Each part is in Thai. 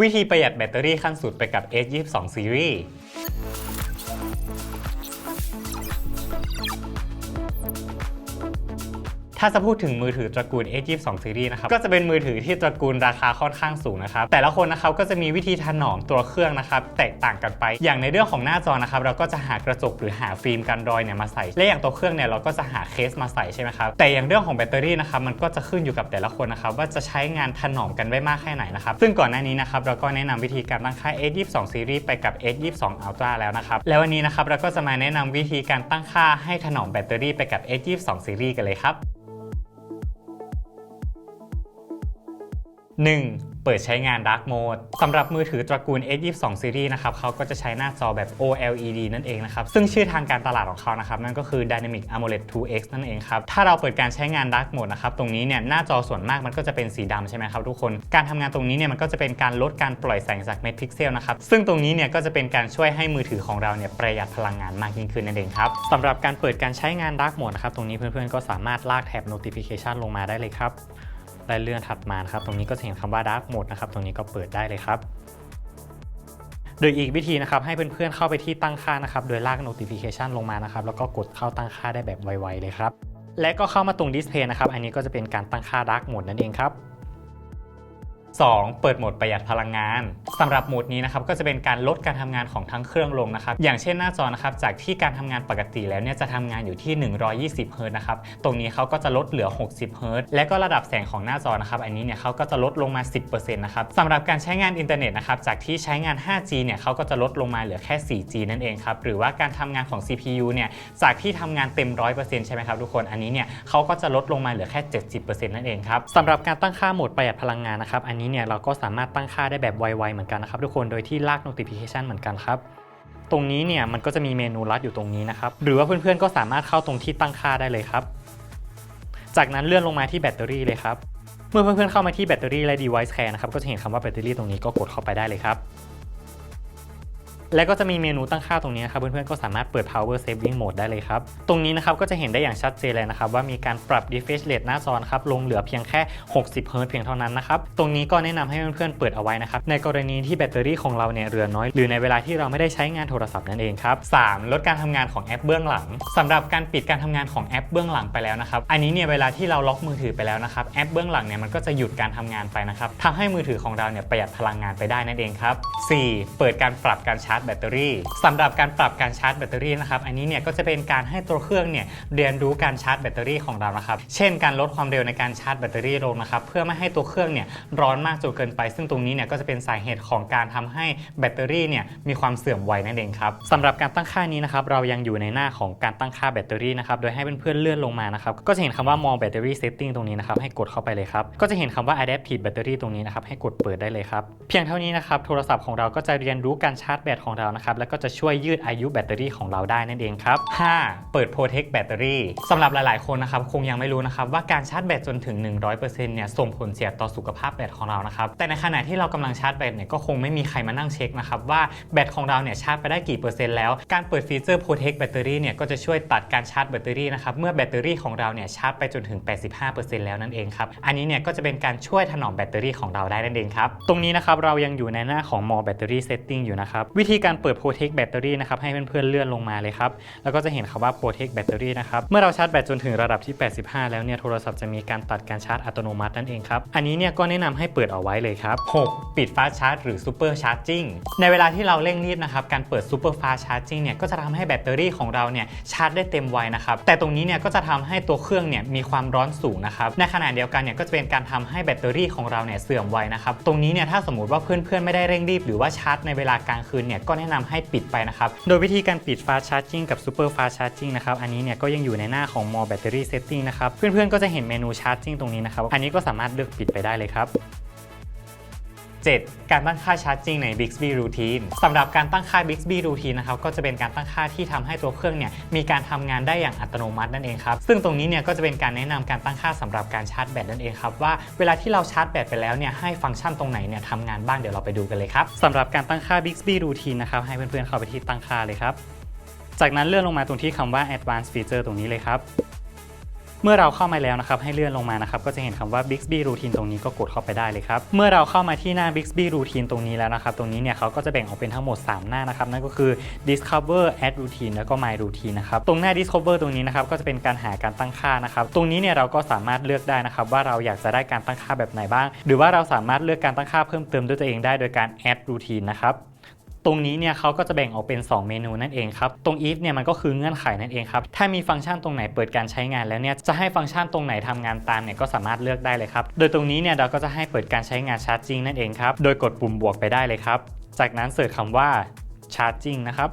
วิธีประหยัดแบตเตอรี่ขั้นสุดไปกับ S22 Series ถ้าจะพูดถึงมือถือตระกูล A22 Series นะครับ ก็จะเป็นมือถือที่ตระกูลราคาค่อนข้างสูงนะครับ แต่ละคนนะครับก็จะมีวิธีถนอมตัวเครื่องนะครับ แตกต่างกันไป อย่างในเรื่องของหน้าจอนะครับ เราก็จะหากระจกหรือหาฟิล์มกันรอยเนี่ยมาใส่ และอย่างตัวเครื่องเนี่ยเราก็จะหาเคสมาใส่ใช่ไหมครับ แต่อย่างเรื่องของแบตเตอรี่นะครับ มันก็จะขึ้นอยู่กับแต่ละคนนะครับว่าจะใช้งานถนอมกันได้มากแค่ไหนนะครับ ซึ่งก่อนหน้านี้นะครับเราก็แนะนำวิธีการตั้งค่า S22 Series ไปกับ S22 Ultra แล้วนะครับแล้ววันนี้นะครับเราก็จะมาแนะนำวิธีการตั้งค่าให้ถนอมแบตเตอรี่ไปกับ S22 Series กันเลยครับ 1. เปิดใช้งาน Dark Mode สำหรับมือถือตระกูล S22 Series นะครับเขาก็จะใช้หน้าจอแบบ OLED นั่นเองนะครับ ซึ่งชื่อทางการตลาดของเขานะครับ นั่นก็คือ Dynamic AMOLED 2X นั่นเองครับ ถ้าเราเปิดการใช้งาน Dark Mode นะครับ ตรงนี้เนี่ยหน้าจอส่วนมากมันก็จะเป็นสีดำใช่ไหมครับทุกคน การทำงานตรงนี้เนี่ยมันก็จะเป็นการลดการปล่อยแสงจากเม็ดพิกเซลนะครับ ซึ่งตรงนี้เนี่ยก็จะเป็นการช่วยให้มือถือของเราเนี่ยประหยัดพลังงานมากยิ่งขึ้นนั่นเองครับสำหรับการเปิดการใช้งาน Dark Mode นะครับตรงนี้เพื่อนๆก็สามารถลากแท็บ notification ลงมาได้เลยครับ และเลื่อนถัดมานะครับ ตรงนี้ก็จะเห็นคำว่า Dark Mode นะครับ ตรงนี้ก็เปิดได้เลยครับโดยอีกวิธีนะครับให้เพื่อนๆเข้าไปที่ตั้งค่านะครับ โดยลาก notification ลงมานะครับ แล้วก็กดเข้าตั้งค่าได้แบบไวๆเลยครับ และก็เข้ามาตรง display นะครับ อันนี้ก็จะเป็นการตั้งค่า Dark Mode นั่นเองครับ 2. เปิดโหมดประหยัดพลังงานสำหรับโหมดนี้นะครับก็จะเป็นการลดการทำงานของทั้งเครื่องลงนะครับอย่างเช่นหน้าจอนะครับจากที่การทำงานปกติแล้วเนี่ยจะทำงานอยู่ที่ 120เฮิรตนะครับตรงนี้เขาก็จะลดเหลือ 60เฮิรตและก็ระดับแสงของหน้าจอนะครับอันนี้เนี่ยเขาก็จะลดลงมา 10%นะครับสำหรับการใช้งานอินเทอร์เน็ตนะครับจากที่ใช้งาน 5G เนี่ยเขาก็จะลดลงมาเหลือแค่ 4G นั่นเองครับหรือว่าการทำงานของ CPU เนี่ยจากที่ทำงานเต็ม 100%ใช่ไหมครับทุกคนอันนี้เนี่ยเขาก็จะลดลงมาเหลือแค่ 70%นั่นเองครับสำหรับการตั้งค่าโหมดประหยัดพลังงานนะครับอันนี้เนี่ยเราก็สามารถตั้งค่าได้แบบไวๆเหมือนกันนะครับทุกคนโดยที่ลาก notification เหมือนกันครับตรงนี้เนี่ยมันก็จะมีเมนูลัดอยู่ตรงนี้นะครับหรือว่าเพื่อนๆก็สามารถเข้าตรงที่ตั้งค่าได้เลยครับ จากนั้นเลื่อนลงมาที่แบตเตอรี่เลยครับเมื่อเพื่อนๆเข้ามาที่แบตเตอรี่และ device care นะครับก็จะเห็นคำว่าแบตเตอรี่ตรงนี้ก็กดเข้าไปได้เลยครับ และก็จะมีเมนูตั้งค่าตรงนี้นะครับเพื่อนๆก็สามารถเปิด power saving mode ได้เลยครับ ตรงนี้นะครับก็จะเห็นได้อย่างชัดเจนเลยนะครับว่ามีการปรับ refresh rate หน้าจอนครับลงเหลือเพียงแค่ 60เฮิรตเพียงเท่านั้นนะครับตรงนี้ก็แนะนำให้เพื่อนๆเปิดเอาไว้นะครับในกรณีที่แบตเตอรี่ของเราเนี่ยเหลือน้อย หรือในเวลาที่เราไม่ได้ใช้งานโทรศัพท์นั่นเองครับ 3. ลดการทำงานของแอปเบื้องหลังสำหรับการปิดการทำงานของแอปเบื้องหลังไปแล้วนะครับอันนี้เนี่ยเวลาที่เราล็อกมือถือไปแล้วนะครับแอปเบื้องหลังเนี่ยมันก็จะหยุดการทำงานไปนะครับทำให้มือถือของเราเนี่ยประหยัดพลังงานไปได้นั่นเองครับ 4. เปิดการปรับการชาร์จแบตเตอรี่สำหรับการปรับการชาร์จแบตเตอรี่นะครับอันนี้เนี่ยก็จะเป็นการให้ตัวเครื่องเนี่ยเรียนรู้การชาร์จแบตเตอรี่ของเรานะครับเช่นการลดความเร็วในการชาร์จแบตเตอรี่ลงนะครับเพื่อไม่ให้ตัวเครื่องเนี่ยร้อนมากจนเกินไป ซึ่งตรงนี้เนี่ยก็จะเป็นสาเหตุของการทำให้แบตเตอรี่เนี่ยมีความเสื่อมไวนั่นเองครับสำหรับการตั้งค่านี้นะครับเรายังอยู่ในหน้าของการตั้งค่าแบตเตอรี่นะครับโดยให้เพื่อนๆเลื่อนลงมานะครับก็จะเห็นคำว่า more battery setting ตรงนี้นะครับให้กดเข้าไปเลยครับก็จะเห็นคำว่า adaptive battery ตรงนี้นะครับให้กดเปิดได้เลยครับเพียงเท่านี้นะครับโทรศัพท์ของเราก็จะเรียนรู้การชาร์จแบตของเรานะครับ แล้วก็จะช่วยยืดอายุแบตเตอรี่ของเราได้นั่นเองครับ 5. เปิด protect battery สำหรับหลายๆ คนนะครับคงยังไม่รู้นะครับว่าการชาร์จแบตจนถึง 100%เนี่ยส่งผลเสียต่อสุขภาพแบตของเรานะครับแต่ในขณะที่เรากำลังชาร์จแบตเนี่ยก็คงไม่มีใครมานั่งเช็คนะครับว่าแบตของเราเนี่ยชาร์จไปได้กี่เปอร์เซ็นต์แล้วการเปิดฟีเจอร์ protect battery เนี่ยก็จะช่วยตัดการชาร์จแบตเตอรี่นะครับเมื่อแบตเตอรี่ของเราเนี่ยชาร์จไปจนถึง 85%แล้วนั่นเองครับอันนี้เนี่ยก็จะเป็นการช่วยถนอมแบตเตอรี่ของเราได้นั่นเองครับตรงนี้นะครับเรายังอยู่ในหน้าของ more battery setting อยู่นะครับวิธีการเปิด protect battery นะครับให้เพื่อนๆเลื่อนลงมาเลยครับ แล้วก็จะเห็นคำว่า protect battery นะครับ เมื่อเราชาร์จแบตจนถึงระดับที่ 85 แล้วเนี่ยโทรศัพท์จะมีการตัดการชาร์จอัตโนมัตินั่นเองครับ อันนี้เนี่ยก็แนะนำให้เปิดเอาไว้เลยครับ 6. ปิด fast charge หรือ super charging ในเวลาที่เราเร่งรีบนะครับการเปิด super fast charging เนี่ยก็จะทำให้แบตเตอรี่ของเราเนี่ยชาร์จได้เต็มวัยนะครับแต่ตรงนี้เนี่ยก็จะทำให้ตัวเครื่องเนี่ยมีความร้อนสูงนะครับในขณะเดียวกันเนี่ยก็จะเป็นการทำให้แบตเตอรี่ของเราเนี่ยเสื่อมไวนะครับตรงนี้เนี่ยถ้าสมมติว่าเพื่อนๆไม่ได้เร่งรีบ หรือว่าชาร์จในเวลากลางคืนเนี่ยก็แนะนำให้ปิดไปนะครับ โดยวิธีการปิด fast charging กับ super fast charging นะครับ อันนี้เนี่ยก็ยังอยู่ในหน้าของ more battery setting นะครับ เพื่อนๆก็จะเห็นเมนู charging ตรงนี้นะครับ อันนี้ก็สามารถเลือกปิดไปได้เลยครับ 7. การตั้งค่าชาร์จจริงใน Bixby Routine สำหรับการตั้งค่า Bixby Routine นะครับก็จะเป็นการตั้งค่าที่ทำให้ตัวเครื่องเนี่ยมีการทำงานได้อย่างอัตโนมัตินั่นเองครับซึ่งตรงนี้เนี่ยก็จะเป็นการแนะนำการตั้งค่าสำหรับการชาร์จแบตนั่นเองครับว่าเวลาที่เราชาร์จแบตไปแล้วเนี่ยให้ฟังก์ชันตรงไหนเนี่ยทำงานบ้างเดี๋ยวเราไปดูกันเลยครับสำหรับการตั้งค่า Bixby Routine นะครับให้เพื่อนๆเข้าไปที่ตั้งค่าเลยครับจากนั้นเลื่อนลงมาตรงที่คำว่า Advanced Feature ตรงนี้เลยครับ เมื่อเราเข้ามาแล้วนะครับให้เลื่อนลงมานะครับก็จะเห็นคำว่า Bixby Routine ตรงนี้ก็กดเข้าไปได้เลยครับเมื่อเราเข้ามาที่หน้า Bixby Routine ตรงนี้แล้วนะครับตรงนี้เนี่ยเขาก็จะแบ่งออกเป็นทั้งหมด 3 หน้านะครับนั่นก็คือ Discover Add Routine แล้วก็ My Routine นะครับตรงหน้า Discover ตรงนี้นะครับก็จะเป็นการหาการตั้งค่านะครับตรงนี้เนี่ยเราก็สามารถเลือกได้นะครับว่าเราอยากจะได้การตั้งค่าแบบไหนบ้าง หรือว่าเราสามารถเลือกการตั้งค่าเพิ่มเติมด้วยตัวเองได้โดยการ Add Routine นะครับ ตรงนี้เนี่ยเขาก็จะแบ่งออกเป็น 2 เมนูนั่นเองครับ ตรง if เนี่ยมันก็คือเงื่อนไขนั่นเองครับ ถ้ามีฟังก์ชันตรงไหนเปิดการใช้งานแล้วเนี่ย จะให้ฟังก์ชันตรงไหนทำงานตามเนี่ยก็สามารถเลือกได้เลยครับ โดยตรงนี้เนี่ยเราก็จะให้เปิดการใช้งาน charging นั่นเองครับ โดยกดปุ่มบวกไปได้เลยครับ จากนั้นเสิร์ชคำว่า charging นะครับ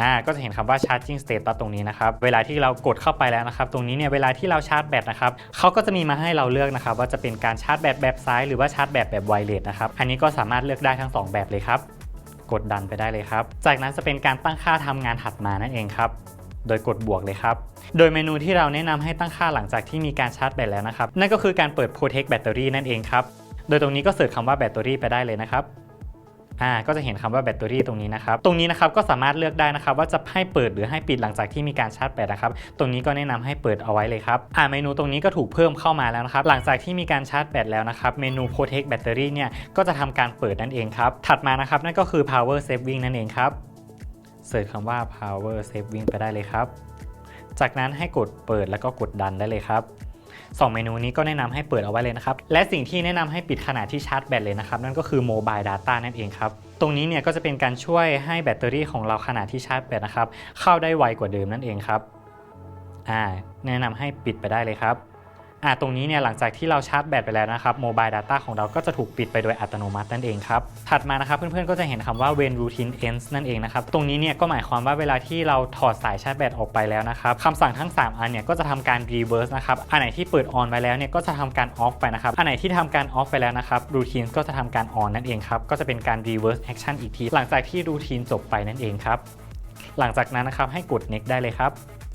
อ่าก็จะเห็นคำว่า charging status ตรงนี้นะครับ เวลาที่เรากดเข้าไปแล้วนะครับ ตรงนี้เนี่ยเวลาที่เราชาร์จแบตนะครับเขาก็จะมีมาให้เราเลือกนะครับ ว่าจะเป็นการชาร์จแบตแบบซ้ายหรือว่าชาร์จแบตแบบไวเลสนะครับ อันนี้ก็สามารถเลือกได้ทั้ง 2 แบบเลยครับ กดดันไปได้เลยครับ จากนั้นจะเป็นการตั้งค่าทำงานถัดมานั่นเองครับ โดยกดบวกเลยครับ โดยเมนูที่เราแนะนำให้ตั้งค่าหลังจากที่มีการชาร์จแบตแล้วนะครับ นั่นก็คือการเปิด protect battery นั่นเองครับ โดยตรงนี้ก็เสิร์ชคำว่าแบตเตอรี่ไปได้เลยนะครับ อ่าก็จะเห็นคำว่าแบตเตอรี่ตรงนี้นะครับ ตรงนี้นะครับก็สามารถเลือกได้นะครับ ว่าจะให้เปิดหรือให้ปิดหลังจากที่มีการชาร์จแบตนะครับ ตรงนี้ก็แนะนำให้เปิดเอาไว้เลยครับ อ่าเมนูตรงนี้ก็ถูกเพิ่มเข้ามาแล้วนะครับ หลังจากที่มีการชาร์จแบตแล้วนะครับเมนู protect battery เนี่ยก็จะทำการเปิดนั่นเองครับ ถัดมานะครับนั่นก็คือ power saving นั่นเองครับเสิร์ชคำว่า power saving ไปได้เลยครับ จากนั้นให้กดเปิดแล้วก็กดดันได้เลยครับ สองเมนูนี้ก็แนะนำให้เปิดเอาไว้เลยนะครับ และสิ่งที่แนะนำให้ปิดขณะที่ชาร์จแบตเลยนะครับ นั่นก็คือ Mobile Data นั่นเองครับ ตรงนี้เนี่ยก็จะเป็นการช่วยให้แบตเตอรี่ของเราขณะที่ชาร์จแบตนะครับเข้าได้ไวกว่าเดิมนั่นเองครับอ่าแนะนำให้ปิดไปได้เลยครับ อ่าตรงนี้เนี่ยหลังจากที่เราชาร์จแบตไปแล้วนะครับ Mobile Data ของเราก็จะถูกปิดไปโดยอัตโนมัตินั่นเองครับ ถัดมานะครับเพื่อนๆก็จะเห็นคำว่า when routine ends นั่นเองนะครับ ตรงนี้เนี่ยก็หมายความว่าเวลาที่เราถอดสายชาร์จแบตออกไปแล้วนะครับคำสั่งทั้ง 3 อันเนี่ยก็จะทำการ reverse นะครับ อันไหนที่เปิด on ไว้แล้วเนี่ยก็จะทำการ off ไปนะครับ อันไหนที่ทำการ off ไปแล้วนะครับ routine ก็จะทำการ on นั่นเองครับ ก็จะเป็นการ reverse action อีกที หลังจากที่ routine จบไปนั่นเองครับ หลังจากนั้นนะครับให้กด next ได้เลยครับ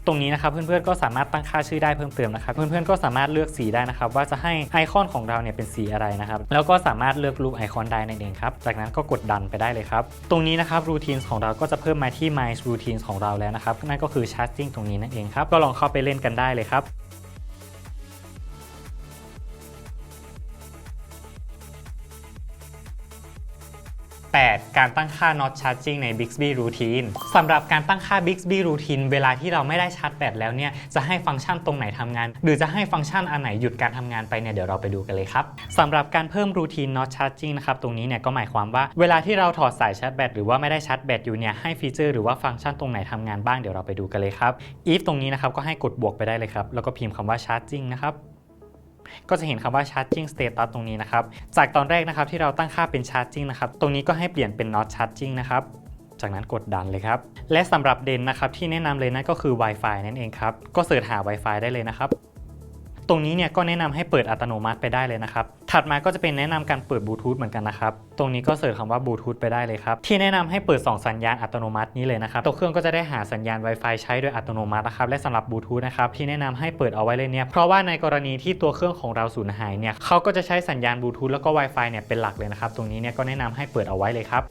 ตรงนี้นะครับเพื่อนๆก็สามารถตั้งค่าชื่อได้เพิ่มเติมนะครับเพื่อนๆก็สามารถเลือกสีได้นะครับว่าจะให้ไอคอนของเราเนี่ยเป็นสีอะไรนะครับแล้วก็สามารถเลือกรูปไอคอนได้นั่นเองครับจากนั้นก็กดดันไปได้เลยครับตรงนี้นะครับรูทีนของเราก็จะเพิ่มมาที่ my routines ของเราแล้วนะครับนั่นก็คือ Charting ตรงนี้นั่นเองครับก็ลองเข้าไปเล่นกันได้เลยครับ 8. การตั้งค่า not charging ใน Bixby Routine สำหรับการตั้งค่า Bixby Routine เวลาที่เราไม่ได้ชาร์จแบตแล้วเนี่ยจะให้ฟังก์ชันตรงไหนทำงาน หรือจะให้ฟังก์ชันอันไหนหยุดการทำงานไปเนี่ยเดี๋ยวเราไปดูกันเลยครับสำหรับการเพิ่ม Routine not charging นะครับตรงนี้เนี่ยก็หมายความว่าเวลาที่เราถอดสายชาร์จแบตหรือว่าไม่ได้ชาร์จแบตอยู่เนี่ยให้ฟีเจอร์หรือว่าฟังก์ชันตรงไหนทำงานบ้างเดี๋ยวเราไปดูกันเลยครับ if ตรงนี้นะครับก็ให้กดบวกไปได้เลยครับแล้วก็พิมพ์คำว่า charging นะครับ ก็จะเห็นคำว่า charging status ตรงนี้นะครับ จากตอนแรกนะครับที่เราตั้งค่าเป็น charging นะครับ ตรงนี้ก็ให้เปลี่ยนเป็น not charging นะครับจากนั้นกดดันเลยครับ และสำหรับเด่นนะครับที่แนะนำเลยนั่นก็คือ Wi-Fi นั่นเองครับ ก็เสิร์ชหา Wi-Fi ได้เลยนะครับ ตรงนี้เนี่ยก็แนะนำให้เปิดอัตโนมัติไปได้เลยนะครับ ถัดมาก็จะเป็นแนะนำการเปิดบลูทูธเหมือนกันนะครับ ตรงนี้ก็เสิร์ชคำว่าบลูทูธไปได้เลยครับ ที่แนะนำให้เปิด 2 สัญญาณอัตโนมัตินี้เลยนะครับ ตัวเครื่องก็จะได้หาสัญญาณ Wi-Fi ใช้โดยอัตโนมัตินะครับ และสำหรับบลูทูธนะครับที่แนะนำให้เปิดเอาไว้เลยเนี่ย เพราะว่าในกรณีที่ตัวเครื่องของเราสูญหายเนี่ยเขาก็จะใช้สัญญาณบลูทูธแล้วก็ Wi-Fi เนี่ยเป็นหลักเลยนะครับ ตรงนี้เนี่ยก็แนะนำให้เปิดเอาไว้เลยครับ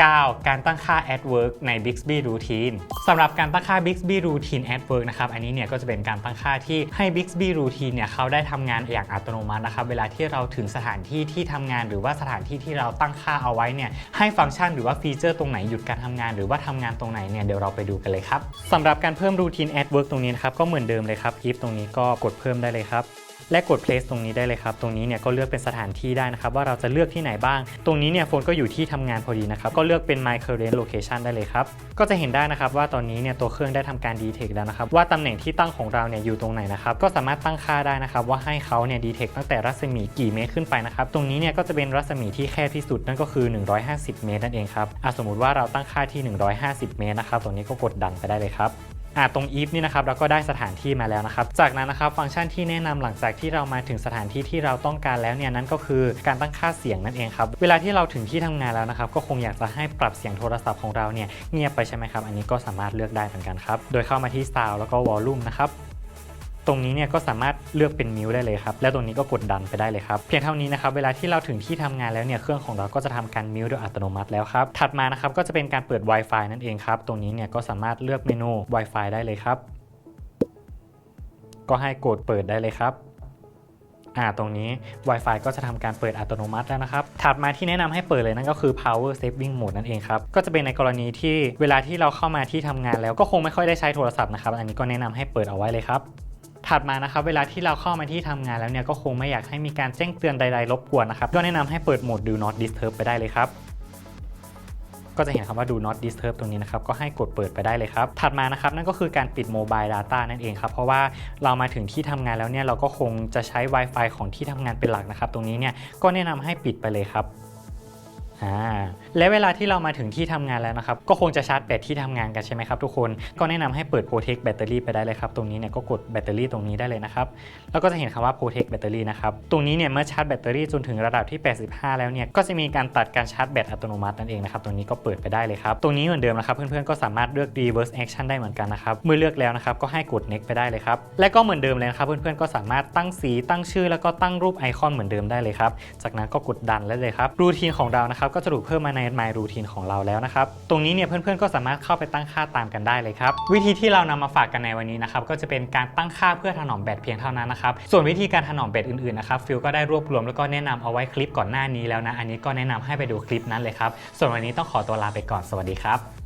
9. การตั้งค่า Ad Work ใน Bixby Routine สำหรับการตั้งค่า Bixby Routine Ad Work นะครับ อันนี้เนี่ยก็จะเป็นการตั้งค่าที่ให้ Bixby Routine เนี่ยเขาได้ทำงานอย่างอัตโนมัตินะครับ เวลาที่เราถึงสถานที่ที่ทำงาน หรือว่าสถานที่ที่เราตั้งค่าเอาไว้เนี่ยให้ฟังก์ชันหรือว่าฟีเจอร์ตรงไหนหยุดการทำงาน หรือว่าทำงานตรงไหนเนี่ยเดี๋ยวเราไปดูกันเลยครับสำหรับการเพิ่ม Routine Ad Work ตรงนี้นะครับก็เหมือนเดิมเลยครับ if ตรงนี้ก็กดเพิ่มได้เลยครับ และกด place ตรงนี้ได้เลยครับ ตรงนี้เนี่ยก็เลือกเป็นสถานที่ได้นะครับ ว่าเราจะเลือกที่ไหนบ้าง ตรงนี้เนี่ยโฟนก็อยู่ที่ทำงานพอดีนะครับ ก็เลือกเป็น my current location ได้เลยครับ ก็จะเห็นได้นะครับว่าตอนนี้เนี่ยตัวเครื่องได้ทำการ detect แล้วนะครับ ว่าตำแหน่งที่ตั้งของเราเนี่ยอยู่ตรงไหนนะครับ ก็สามารถตั้งค่าได้นะครับ ว่าให้เขาเนี่ย detect ตั้งแต่รัศมีกี่เมตรขึ้นไปนะครับ ตรงนี้เนี่ยก็จะเป็นรัศมีที่แคบที่สุดนั่นก็คือ 150 เมตรนั่นเองครับอะสมมุติว่าเราตั้งค่าที่ 150 เมตรนะครับตรงนี้ก็กดดันไปได้เลยครับ อ่าตรง if นี่นะครับเราก็ได้สถานที่มาแล้วนะครับ จากนั้นนะครับฟังก์ชันที่แนะนำหลังจากที่เรามาถึงสถานที่ที่เราต้องการแล้วเนี่ยนั่นก็คือการตั้งค่าเสียงนั่นเองครับ เวลาที่เราถึงที่ทำงานแล้วนะครับก็คงอยากจะให้ปรับเสียงโทรศัพท์ของเราเนี่ยเงียบไปใช่ไหมครับ อันนี้ก็สามารถเลือกได้เหมือนกันครับ โดยเข้ามาที่ sound แล้วก็ volume นะครับ ตรงนี้เนี่ยก็สามารถเลือกเป็นมิวได้เลยครับ แล้วตรงนี้ก็กดดันไปได้เลยครับ เพียงเท่านี้นะครับเวลาที่เราถึงที่ทำงานแล้วเนี่ยเครื่องของเราก็จะทำการมิวโดยอัตโนมัติแล้วครับ ถัดมานะครับก็จะเป็นการเปิด Wi-Fi นั่นเองครับ ตรงนี้เนี่ยก็สามารถเลือกเมนู Wi-Fi ได้เลยครับ ก็ให้กดเปิดได้เลยครับอ่าตรงนี้ Wi-Fi ก็จะทำการเปิดอัตโนมัติแล้วนะครับ ถัดมาที่แนะนำให้เปิดเลยนั่นก็คือ power saving mode นั่นเองครับ ก็จะเป็นในกรณีที่เวลาที่เราเข้ามาที่ทำงานแล้วก็คงไม่ค่อยได้ใช้โทรศัพท์นะครับ อันนี้ก็แนะนำให้เปิดเอาไว้เลยครับ ถัดมานะครับเวลาที่เราเข้ามาที่ทำงานแล้วเนี่ยก็คงไม่อยากให้มีการแจ้งเตือนใดๆรบกวนนะครับก็แนะนำให้เปิดโหมด do not disturb ไปได้เลยครับก็จะเห็นคำว่า do not disturb ตรงนี้นะครับ ก็ให้กดเปิดไปได้เลยครับ ถัดมานะครับ นั่นก็คือการปิด mobile data นั่นเองครับ เพราะว่าเรามาถึงที่ทำงานแล้วเนี่ย เราก็คงจะใช้ Wi-Fi ของที่ทำงานเป็นหลักนะครับ ตรงนี้เนี่ย ก็แนะนำให้ปิดไปเลยครับ อ่าและเวลาที่เรามาถึงที่ทำงานแล้วนะครับ ก็คงจะชาร์จแบตที่ทำงานกันใช่ไหมครับทุกคนก็แนะนำให้เปิด protect battery ไปได้เลยครับ ตรงนี้เนี่ยก็กดแบตเตอรี่ตรงนี้ได้เลยนะครับ แล้วก็จะเห็นคำว่า protect battery นะครับ ตรงนี้เนี่ยเมื่อชาร์จแบตเตอรี่จนถึงระดับที่ 85 แล้วเนี่ย ก็จะมีการตัดการชาร์จแบตอัตโนมัตินั่นเองนะครับ ตรงนี้ก็เปิดไปได้เลยครับ ตรงนี้เหมือนเดิมนะครับ เพื่อนๆ ก็สามารถเลือก reverse action ได้เหมือนกันนะครับ เมื่อเลือกแล้วนะครับ ก็ให้กด next ไปได้เลยครับ และก็เหมือนเดิมเลยนะครับ เพื่อนๆ ก็สามารถตั้งสี ตั้งชื่อ แล้วก็ตั้งรูปไอคอนเหมือนเดิมได้เลยครับ จากนั้นก็กดดันแล้วเลยครับ รูทีนของเรานะครับก็สรุปเพิ่มมาใน My Routine ของเราแล้วนะครับ ตรงนี้เนี่ยเพื่อนๆก็สามารถเข้าไปตั้งค่าตามกันได้เลยครับ วิธีที่เรานำมาฝากกันในวันนี้นะครับก็จะเป็นการตั้งค่าเพื่อถนอมแบตเพียงเท่านั้นนะครับส่วนวิธีการถนอมแบตอื่นๆนะครับฟิลก็ได้รวบรวมแล้วก็แนะนำเอาไว้คลิปก่อนหน้านี้แล้วนะอันนี้ก็แนะนำให้ไปดูคลิปนั้นเลยครับส่วนวันนี้ต้องขอตัวลาไปก่อนสวัสดีครับ